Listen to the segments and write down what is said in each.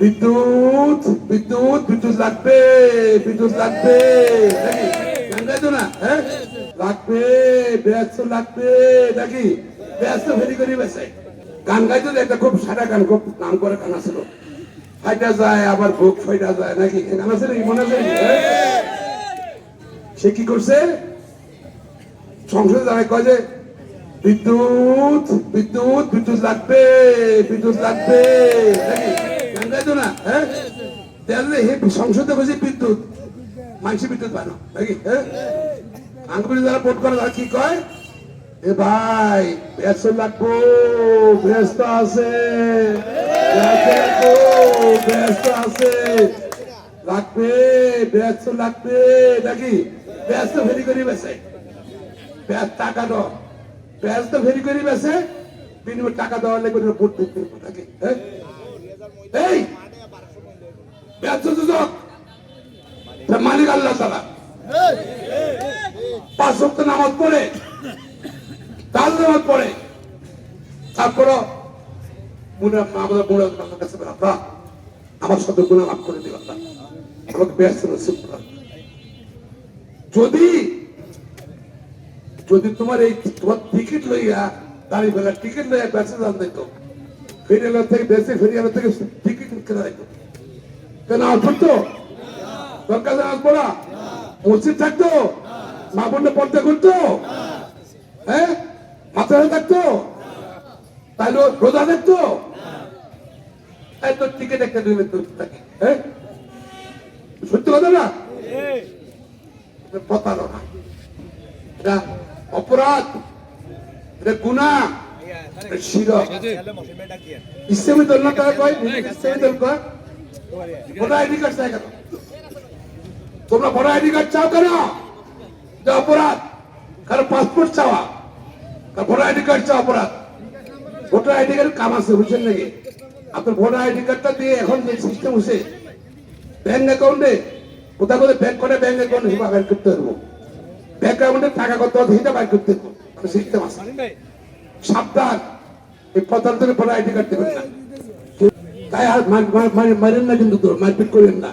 বিদ্যুৎ বিদ্যুৎ বিদ্যুৎ লাগবে বিদ্যুৎ লাগবে। হ্যাঁ? গান গাইতো একটা গান, খুব ফাইটা যায় নাকি? হ্যাঁ? সে কি করছে? সংসদে দাঁড়ায় কয় যে, বিদ্যুৎ বিদ্যুৎ বিদ্যুৎ লাগবে বিদ্যুৎ লাগবে। নাকি গাইতো না হ্যাঁ? হে, সংসদে বসে বিদ্যুৎ। মানসি বিদ্যুৎ বানো, নাকি হ্যাঁ? আঙ্গুলি যারা ভোট করে তারা কি কয়? এ ভাই ব্যস্ত লাগবো, ব্যস্ত আছে। ব্যস্ত আছে। লাগবে, ব্যস্ত লাগবে, নাকি? ব্যস্ত ফেরি করি বেছে ব্যাস টাকা দাও। ব্যাস তো ফেরি করি বেছে বিনিময় টাকা দেওয়ার লেগে ওদের ভোট দিতে নাকি হ্যাঁ? এই মালিক আল্লাহ তালা। পাঁচ সপ্তাহ নামাজ পড়ে, তাল নামাজ পড়ে। আল্লাহ আমার সাথে গুণা মাফ করে দিল আমাকে ব্যস্ত করো। যদি যদি তোমার এই, তোমার টিকিট লইয়া দাঁড়িয়ে টিকিট লইয়া ব্যবসা দাম দিত ফেরিয়ালার থেকে, দেশে ফেরিয়ালার থেকে মসজিদ থাকতো? মা পর্দা করতো? হ্যাঁ? থাকতো? তাহলে রোজা দেখতো তোর টিকিট একটা মিনিট থাকে। হ্যাঁ? সত্যি কথা না? প্রতারণা। এটা অপরাধ। এটা গুণা শিরক ইসলামী দল না তারা কয় ইসলামী দল কয় ভোটার আইডি কার্ড চাই কেন তোমরা ভোটার আইডি কার্ড চাও কেন অপরাধ কারও পাসপোর্ট চাওয়া কারও ভোটার আইডি কার্ড চাওয়া অপরাধ ভোটার আইডি কার্ড কাম আছে বুঝছেন নাকি আপনার ভোটার আইডি কার্ডটা দিয়ে এখন যে সিস্টেম হচ্ছে ব্যাংক অ্যাকাউন্টে কোথাও কোথাও ব্যাংক করে ব্যাংক অ্যাকাউন্টে হিসেবে বের করতে পারব ব্যাংক অ্যাকাউন্টে টাকা কত সেটা বের করতে পারব সিস্টেম আছে সাবধান এই থেকে পরে আইডি কার্ড দেবেন না তাই আর মার- মার- মার- মারেন না কিন্তু মারপিট করেন না।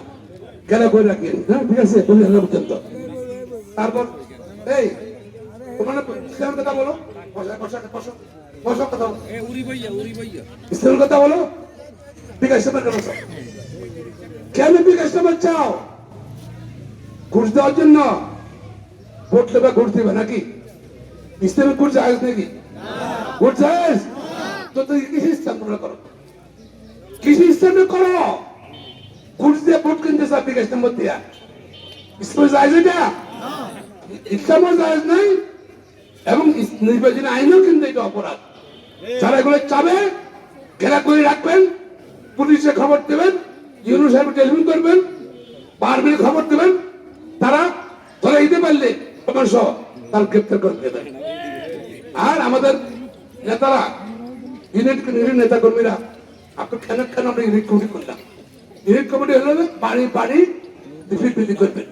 কেন করে রাখেন হ্যাঁ ঠিক আছে? বলি না পর্যন্ত। তারপর এই তোমার ইসলামের কথা বলো। ইসলামের কথা বিকাশ কেন বিকাশ ইসলামের চাও? ঘুষ দেওয়ার জন্য? ভোট দেবে ঘুষ দেবে নাকি? ইসলামের ঘুষ জায়েজ নাকি? ভোট জায়েজ ঘেরা করে রাখবেন, পুলিশে খবর দেবেন ইউনু করবেন বারবির খবর দেবেন, তারা ধরে দিতে পারলে প্রমাণ তার আর আমাদের নেতারা ইউনিট নেতা কর্মীরা আপনার খেলার খেলা আমরা ইউনিট কমিটি করলাম? ইউনিট কমিটি হলে বাড়ি বাড়ি বিক্রি করবেন।